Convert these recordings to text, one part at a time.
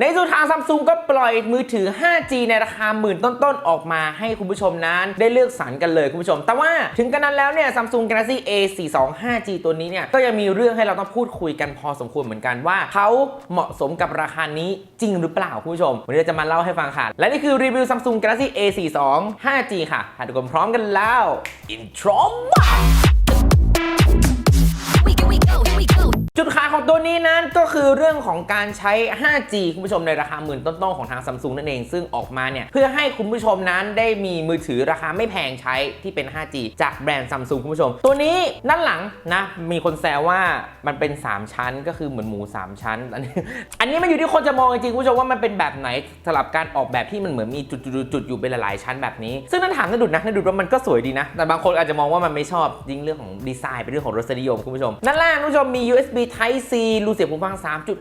ในสุดทางซัมซุงก็ปล่อยมือถือ 5G ในราคาหมื่นต้นๆ ออกมาให้คุณผู้ชมนั้น ได้เลือกสรรกันเลยคุณผู้ชม แต่ว่าถึงกันนั้นแล้วเนี่ย Samsung Galaxy A42 5G ตัวนี้เนี่ย ก็ยังมีเรื่องให้เราต้องพูดคุยกันพอสมควรเหมือนกันว่า เขาเหมาะสมกับราคานี้จริงหรือเปล่าคุณผู้ชม วันนี้เราจะมาเล่าให้ฟังค่ะ และนี่คือรีวิว Samsung Galaxy A42 5G ค่ะหากทุกคนพร้อมกันแล้ว intro มา จุดขายของตัวนี้นั้นก็คือเรื่องของการใช้ 5G คุณผู้ชมในราคาหมื่นต้นๆของทางซัมซุงนั่นเอง ซึ่งออกมาเนี่ย เพื่อให้คุณผู้ชมนั้นได้มีมือถือราคาไม่แพงใช้ที่เป็น 5G จากแบรนด์ซัมซุงคุณผู้ชม ตัวนี้ด้านหลังนะ มีคนแซวว่ามันเป็น 3 ชั้นก็คือเหมือนหมู 3 ชั้น อันนี้อันนี้มันอยู่ที่คนจะมองจริงคุณผู้ชมว่ามันเป็นแบบไหนสำหรับการออกแบบที่มันเหมือนมีจุดๆๆอยู่เป็นหลายๆ ชั้นแบบนี้ ซึ่งนั่นถามนดุดนะนดุดว่ามันก็สวยดีนะแต่บางคนอาจจะมองว่ามันไม่ชอบยิ่งเรื่องของดีไซน์เป็นเรื่องของรสนิยมคุณผู้ชมด้านล่างคุณผู้ชมมี USB Type C รูเสียบหูฟัง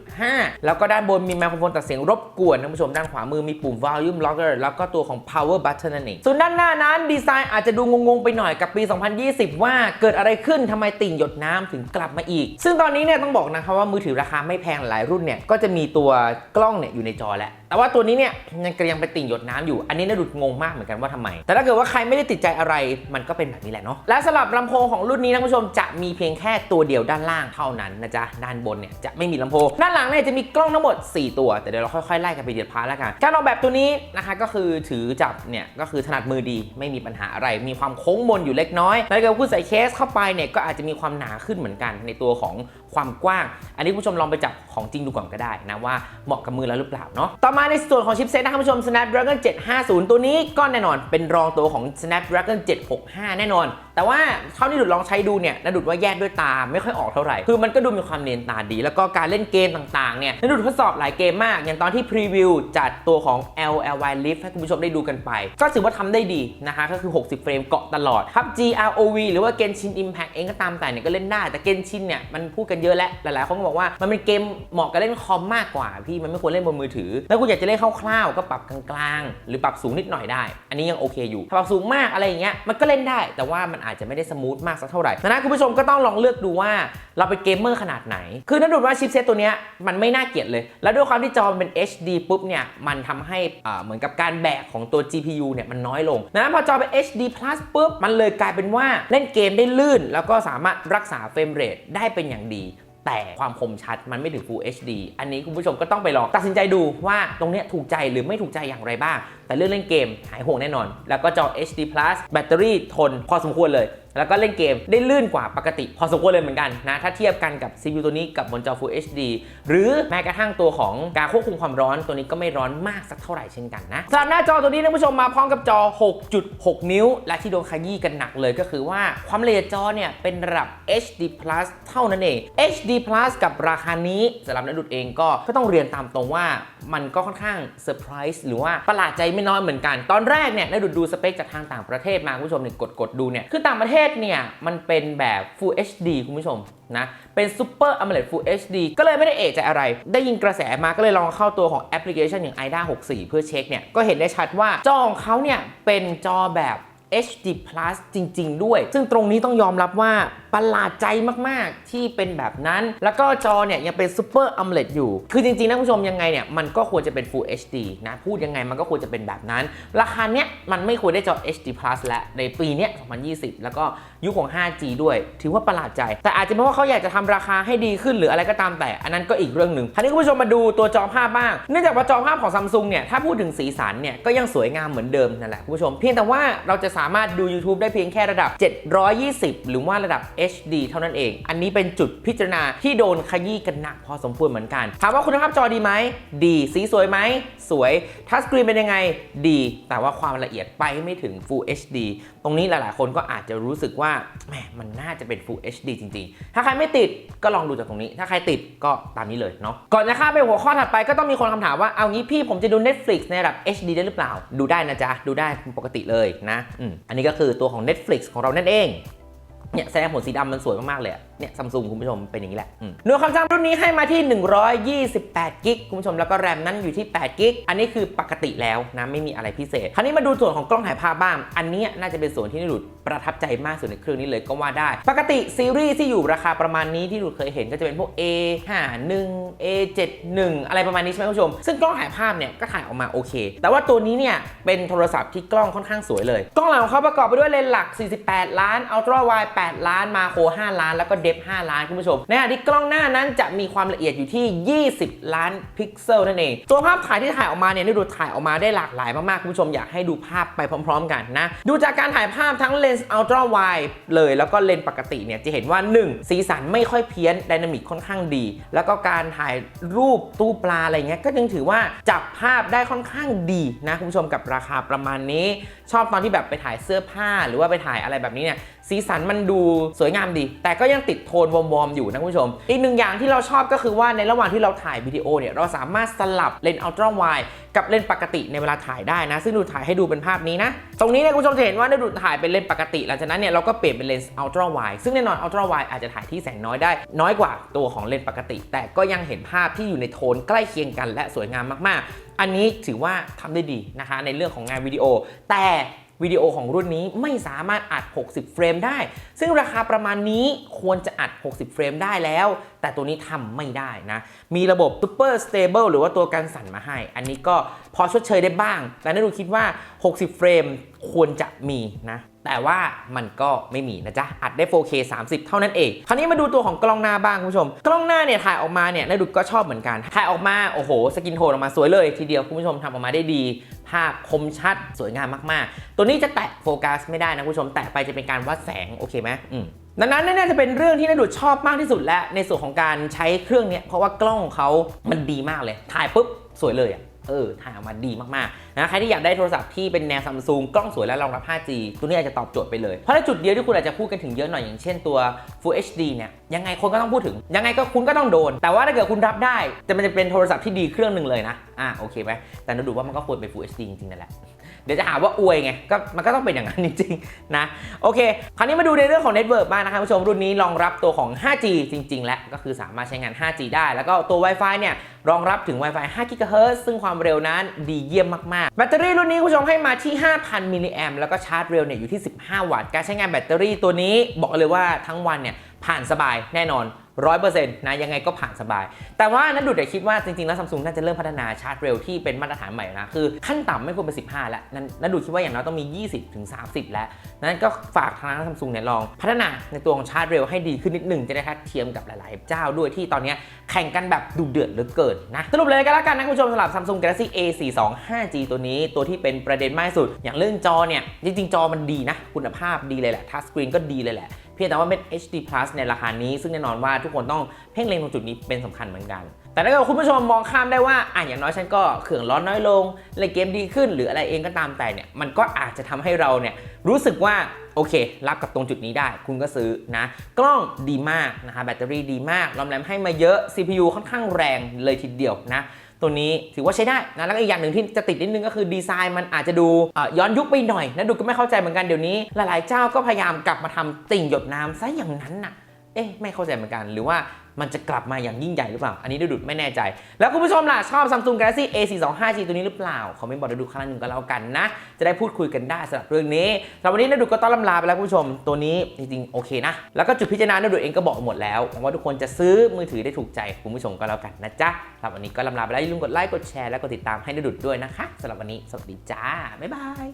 3.5 แล้วก็ด้านบนมีไมโครโฟนตัดเสียงรบกวนท่านผู้ชมด้านขวามือมีปุ่ม Volume logger แล้วก็ตัวของ Power Button นั่นเองส่วนด้านหน้านั้นดีไซน์อาจจะดูงงๆไปหน่อยกับปี 2020 ว่าเกิดอะไรขึ้นทำไมติ่งหยดน้ำถึงกลับมาอีก ซึ่งตอนนี้เนี่ยต้องบอกนะครับว่ามือถือราคาไม่แพงหลายรุ่นเนี่ยก็จะมีตัวกล้องเนี่ยอยู่ในจอแล้วแต่ว่าตัวนี้เนี่ยยังกระยังเป็นติ่งหยดน้ำอยู่ อันนี้น่าดุดงงมากเหมือนกันว่าทำไม แต่ถ้าเกิดว่าใครไม่ได้ติดใจอะไร มันก็เป็นแบบนี้แหละเนาะ และสำหรับลำโพงของรุ่นนี้นะคุณผู้ชมจะมีเพียงแค่ตัวเดียวด้านล่างเท่านั้นนะจ๊ะ ด้านบนเนี่ยจะไม่มีลำโพง ด้านหลังเนี่ยจะมีกล้องทั้งหมด 4 ตัว แต่เดี๋ยวเราค่อยๆไล่กันไปเดียวพาร์ทแล้วกัน การออกแบบตัวนี้นะคะก็คือถือจับเนี่ยก็คือถนัดมือดี ไม่มีปัญหาอะไร มีความโค้งมนอยู่เล็กน้อยแล้วก็คุณใส่เคสเข้าไปเนี่ยก็อาจจะมีความหนาขึ้นเหมือนกันในตัวของ ความกว้าง อันนี้คุณผู้ชมลองไปจับของจริงดูก่อนก็ได้นะว่าเหมาะกับมือแล้วหรือเปล่าเนาะต่อมาในส่วนของชิปเซ็ตนะครับคุณผู้ชม Snapdragon 750 ตัวนี้ก็แน่นอนเป็นรองตัวของ Snapdragon 765 แน่นอน แต่ว่าเท่าที่ดุดลองใช้ดูเนี่ยนดุดว่าแยกด้วยตาไม่ค่อยออกเท่าไหร่ คือมันก็ดูมีความเนียนตาดี แล้วก็การเล่นเกมต่างๆเนี่ยนดุดทดสอบหลายเกมมาก อย่างตอนที่พรีวิวจัดตัวของ LLY Lift ให้คุณผู้ชมได้ดูกันไป ก็ถือว่าทำได้ดีนะคะ ก็คือ 60 เฟรมเกาะตลอด PUBG ROV หรือว่า Genshin Impact เองก็ตามแต่เนี่ยก็เล่นได้ แต่ Genshin เนี่ยมันพูดกันเยอะแล้ว หลายๆคนก็บอกว่ามันเป็นเกมเหมาะกับเล่นคอมมากกว่าพี่มันไม่ควรเล่นบนมือถือ แล้วคุณอยากจะเล่นคร่าวๆก็ปรับกลางๆ หรือปรับสูงนิดหน่อยได้ อันนี้ยังโอเคอยู่ถ้าปรับสูงมากอะไรอย่างเงี้ยมันก็เล่นได้แต่ว่ามันอาจจะไม่ได้สมูทมากสักเท่าไหร่ดังนั้นคุณผู้ชมก็ต้องลองเลือกดูว่าเราเป็นเกมเมอร์ขนาดไหน คือนั่นดูว่าชิปเซตตัวนี้มันไม่น่าเกลียดเลย แล้วด้วยความที่จอมันเป็น HD ปุ๊บเนี่ย มันทำให้เหมือนกับการแบกของตัว GPU เนี่ยมันน้อยลงดังนั้นพอจอเป็น HD Plus ปุ๊บ มันเลยกลายเป็นว่าเล่นเกมได้ลื่น แล้วก็สามารถรักษาเฟรมเรทได้เป็นอย่างดีแต่ความคมชัดมันไม่ถึง Full HD อันนี้คุณผู้ชมก็ต้องไปลองตัดสินใจดูว่าตรงนี้ถูกใจหรือไม่ถูกใจอย่างไรบ้าง แต่เรื่องเล่นเกมหายห่วงแน่นอน แล้วก็จอ HD Plus แบตเตอรี่ทนพอสมควรเลย แล้วก็เล่นเกมได้ลื่นกว่าปกติ พอสมควรเลยเหมือนกันนะ ถ้าเทียบกันกับ CPU ตัวนี้กับบนจอ Full HD หรือแม้กระทั่งตัวของการควบคุมความร้อนตัวนี้ก็ไม่ร้อนมากสักเท่าไหร่เช่นกันนะสำหรับหน้าจอตัวนี้ท่านผู้ชมมาพร้อมกับจอ 6.6 นิ้ว และที่โดนขยี้กันหนักเลยก็คือว่าความละเอียดจอเนี่ยเป็นระดับ HD Plus เท่านั้นเอง HD Plus กับราคานี้สำหรับนักดุดเองก็ก็ต้องเรียนตามตรงว่ามันก็ค่อนข้างเซอร์ไพรส์หรือว่าประหลาดใจไม่น้อยเหมือนกัน ตอนแรกเนี่ยนักดุดดูสเปคจากทางต่างประเทศมาคุณผู้ชมเนี่ยกดกดดูเนี่ยคือต่างประเทศเนี่ยมันเป็นแบบ Full HD คุณผู้ชมนะเป็น Super AMOLED Full HD ก็เลยไม่ได้เอะใจอะไร ได้ยินกระแสมาก็เลยลองเข้าตัวของแอปพลิเคชันอย่าง IDA 64 เพื่อเช็คเนี่ยก็เห็นได้ชัดว่าจอของเขาเนี่ยเป็นจอแบบ HD Plus จริง ๆ ด้วย ซึ่งตรงนี้ต้องยอมรับว่า ประหลาดใจมากๆ ที่เป็นแบบนั้น แล้วก็จอเนี่ยยังเป็น Super AMOLED อยู่ คือจริงๆนะคุณผู้ชมยังไงเนี่ยมันก็ควรจะเป็น Full HD นะ พูดยังไงมันก็ควรจะเป็นแบบนั้น ราคาเนี้ยมันไม่ควรได้จอ HD Plus และในปีเนี้ย2020 แล้วก็ยุคของ 5G ด้วย ถือว่าประหลาดใจ แต่อาจจะเพราะว่าเขาอยากจะทำราคาให้ดีขึ้นหรืออะไรก็ตามแต่ อันนั้นก็อีกเรื่องหนึ่งทีนี้คุณผู้ชมมาดูตัวจอภาพบ้าง เนื่องจากว่าจอภาพของซัมซุงเนี่ยถ้าพูดถึงสีสันเนี่ยก็ยังสวยงามเหมือนเดิมนั่นแหละคุณผู้ชม เพียงแต่ว่าเราจะสามารถดู YouTube ได้เพียงแค่ระดับ 720 หรือว่าระดับ HD เท่านั้นเอง อันนี้เป็นจุดพิจารณาที่โดนขยี้กันหนักพอสมควรเหมือนกัน ถามว่าคุณภาพจอดีไหม ดี สีสวยไหม สวย ทัชสกรีนเป็นยังไง ดี แต่ว่าความละเอียดไปไม่ถึง Full HD ตรงนี้หลาย ๆ คนก็อาจจะรู้สึกว่า แหม มันน่าจะเป็น Full HD จริง ๆ ถ้าใครไม่ติดก็ลองดูจากตรงนี้ ถ้าใครติดก็ตามนี้เลยเนาะ ก่อนจะข้ามไปหัวข้อถัดไปก็ต้องมีคนคำถามว่า เอางี้พี่ผมจะดู Netflix ในระดับ HD ได้หรือเปล่า ดูได้นะจ๊ะ ดูได้ปกติเลยนะ อันนี้ก็คือตัวของ Netflix ของเรานั่นเอง เนี่ยแสดงผลสีดำมันสวยมากๆเลยอะเนี่ยซัมซุงคุณผู้ชมเป็นอย่างนี้แหละหน่วยความจำรุ่นนี้ให้มาที่ 128 กิกคุณผู้ชมแล้วก็แรมนั้นอยู่ที่ 8 กิกอันนี้คือปกติแล้วนะไม่มีอะไรพิเศษ คราวนี้มาดูส่วนของกล้องถ่ายภาพบ้าง อันนี้น่าจะเป็นส่วนที่นิรุตประทับใจมากสุดในเครื่องนี้เลยก็ว่าได้ ปกติซีรีส์ที่อยู่ราคาประมาณนี้ที่นิรุตเคยเห็นก็จะเป็นพวก A 5 1 A 7 1อะไรประมาณนี้ใช่ไหมคุณผู้ชม ซึ่งกล้องถ่ายภาพเนี่ยก็ถ่ายออกมาโอเค แต่ว่าตัวนี้เนี่ยเป็นโทรศัพท์ที่กล้องค่อนข้างสวยเลย กล้องหลังของเขาประกอบไปด้วยเลนส์หลัก 48 ล้านอัลตร้าไวด์8ล้านมาโคร5ล้านแล้วก็เดฟ5ล้านคุณผู้ชมในขณะที่กล้องหน้านั้นจะมีความละเอียดอยู่ที่ 20 ล้านพิกเซลนั่นเอง ตัวภาพถ่ายที่ถ่ายออกมาเนี่ยได้ดูถ่ายออกมาได้หลากหลายมากๆคุณผู้ชมอยากให้ดูภาพไปพร้อม ๆ กันนะ ดูจากการถ่ายภาพทั้งเลนส์อัลตร้าไวด์เลยแล้วก็เลนส์ปกติเนี่ยจะเห็นว่า 1 สีสันไม่ค่อยเพี้ยนไดนามิกค่อนข้างดี แล้วก็การถ่ายรูปตู้ปลาอะไรเงี้ยก็ยังถือว่าจับภาพได้ค่อนข้างดีนะคุณผู้ชมกับราคาประมาณนี้ ชอบตอนที่แบบไปถ่ายเสื้อผ้าหรือว่าไปถ่ายอะไรแบบนี้เนี่ย สีสันมันดูสวยงามดี แต่ก็ยังติดโทนวอมๆอยู่นะคุณผู้ชม อีกหนึ่งอย่างที่เราชอบก็คือว่าในระหว่างที่เราถ่ายวิดีโอเนี่ยเราสามารถสลับเลนส์อัลตร้าไวด์กับเลนส์ปกติในเวลาถ่ายได้นะ ซึ่งดูถ่ายให้ดูเป็นภาพนี้นะ ตรงนี้เนี่ยคุณผู้ชมจะเห็นว่าได้ดูถ่ายเป็นเลนส์ปกติ หลังจากนั้นเนี่ยเราก็เปลี่ยนเป็นเลนส์อัลตร้าไวด์ซึ่งแน่นอนอัลตร้าไวด์อาจจะถ่ายที่แสงน้อยได้ น้อยกว่าตัวของเลนส์ปกติ แต่ก็ยังเห็นภาพที่อยู่ในโทนใกล้เคียงกัน และสวยงามมากๆ อันนี้ถือว่าทำได้ดีนะคะ ในเรื่องของงานวิดีโอ แต่ วิดีโอของรุ่นนี้ไม่สามารถอัด 60 เฟรมได้ ซึ่งราคาประมาณนี้ควรจะอัด 60 เฟรมได้แล้ว แต่ตัวนี้ทำไม่ได้นะ มีระบบ Super Stable หรือว่าตัวกันสั่นมาให้ อันนี้ก็พอชดเชยได้บ้าง แต่นันดูคิดว่า 60 เฟรมควรจะมีนะ แต่ว่ามันก็ไม่มีนะจ๊ะ อัดได้ 4K 30 เท่านั้นเอง คราวนี้มาดูตัวของกล้องหน้าบ้างคุณผู้ชม กล้องหน้าเนี่ยถ่ายออกมาเนี่ยนาดูก็ชอบเหมือนกัน ถ่ายออกมา โอ้โห สกินโทนออกมาสวยเลยทีเดียวคุณผู้ชมทำออกมาได้ดี ภาพคมชัดสวยงามมากๆ ตัวนี้จะแตะโฟกัสไม่ได้นะคุณผู้ชม แตะไปจะเป็นการวัดแสงโอเคไหมอืมดังนั้นน่าจะเป็นเรื่องที่นาดูชอบมากที่สุดและในส่วนของการใช้เครื่องเนี้ยเพราะว่ากล้องของเขามันดีมากเลย ถ่ายปุ๊บสวยเลยอะ เออถ่ายออกมาดีมากๆนะใครที่อยากได้โทรศัพท์ที่เป็นแนวซัมซุงกล้องสวยและรองรับ 5G ตัวนี้อาจจะตอบโจทย์ไปเลย เพราะในจุดเดียวที่คุณอาจจะพูดกันถึงเยอะหน่อยอย่างเช่นตัว Full HD เนี่ยยังไงคนก็ต้องพูดถึง ยังไงก็คุณก็ต้องโดน แต่ว่าถ้าเกิดคุณรับได้จะมันจะเป็นโทรศัพท์ที่ดีเครื่องหนึ่งเลยนะอ่าโอเคไหมแต่เราดูว่ามันก็ควรเป็น Full HD จริงๆนั่นแหละ เดี๋ยวจะหาว่าอวยไงก็มันก็ต้องเป็นอย่างนั้นจริงๆนะโอเค คราวนี้มาดูในเรื่องของเน็ตเวิร์กบ้างนะครับผู้ชมรุ่นนี้รองรับตัวของ 5G จริง ๆ และก็คือสามารถใช้งาน 5G ได้ แล้วก็ตัว Wi-Fi เนี่ยรองรับถึง Wi-Fi 5 GHz ซึ่งความเร็วนั้นดีเยี่ยมมากๆ แบตเตอรี่รุ่นนี้คุณผู้ชมให้มาที่ 5,000 มิลลิแอมแล้วก็ชาร์จเร็วเนี่ยอยู่ที่ 15 วัตต์ การใช้งานแบตเตอรี่ตัวนี้บอกเลยว่าทั้งวันเนี่ยผ่านสบายแน่นอน 100%นต์นะยังไงก็ผ่านสบาย แต่ว่านัดดูเดี๋ยวคิดว่าจริงๆแล้วซัมซุงน่าจะเริ่มพัฒนาชาร์จเร็วที่เป็นมาตรฐานใหม่นะคือขั้นต่ำไม่ควรเป็น 15 แล้วนั้นนัดดูคิดว่าอย่างน้อยต้องมี 20ถึง30 แล้วนั้นก็ฝากทางซัมซุงเนี่ยลองพัฒนาในตัวของชาร์จเร็วให้ดีขึ้นนิดหนึ่งจะได้ทัดเทียมกับหลาย ๆ เจ้าด้วยที่ตอนนี้แข่งกันแบบดุเดือดเหลือเกินนะสรุปเลยก็แล้วกันนะคุณผู้ชมสำหรับ Samsung Galaxy A42 5G ตัวนี้ตัวที่เป็นประเด็นมากสุด อย่างเรื่องจอเนี่ยจริงๆจอมันดีนะ คุณภาพดีเลยแหละทัชสกรีนก็ดีเลยแหละ เพียงแต่ว่าเป็น HD Plus ในราคานี้ ซึ่งแน่นอนว่าทุกคนต้องเพ่งเล็งตรงจุดนี้เป็นสำคัญเหมือนกัน แต่ถ้าเกิดคุณผู้ชมมองข้ามได้ว่าอะอย่างน้อยฉันก็เขื่องร้อนน้อยลงเล่นเกมดีขึ้น หรืออะไรเองก็ตามแต่เนี่ยมันก็อาจจะทำให้เราเนี่ยรู้สึกว่าโอเค รับกับตรงจุดนี้ได้ คุณก็ซื้อนะ กล้องดีมากนะคะแบตเตอรี่ดีมากรอมแรมให้มาเยอะ CPU ค่อนข้างแรงเลยทีเดียวนะ ตัวนี้ถือว่าใช้ได้นะแล้วก็อีกอย่างหนึ่งที่จะติดนิดนึงก็คือดีไซน์มันอาจจะดูย้อนยุคไปหน่อยนะดูก็ไม่เข้าใจเหมือนกันเดี๋ยวนี้ หลายๆเจ้าก็พยายามกลับมาทำติ่งหยดน้ำซะอย่างนั้นน่ะ เอ๊ะไม่เข้าใจเหมือนกัน หรือว่ามันจะกลับมาอย่างยิ่งใหญ่หรือเปล่า อันนี้ดูดุดไม่แน่ใจ แล้วคุณผู้ชมล่ะ ชอบ Samsung Galaxy A425G ตัวนี้หรือเปล่าคอมเมนต์บอกดูครั้งหนึ่งก็แล้วกันนะ จะได้พูดคุยกันได้สำหรับเรื่องนี้สำหรับวันนี้นดุดก็ต้องลำลาไปแล้วคุณผู้ชม ตัวนี้จริงๆโอเคนะ แล้วก็จุดพิจารณานดุดเองก็บอกหมดแล้วหวังว่าทุกคนจะซื้อมือถือได้ถูกใจคุณผู้ชมก็แล้วกันนะจ๊ะสำหรับวันนี้ก็ลำลาไปแล้วอย่าลืมกดไลค์กดแชร์และกดติดตามให้นดุดด้วยนะคะสำหรับวันนี้สวัสดีจ้าบ๊ายบาย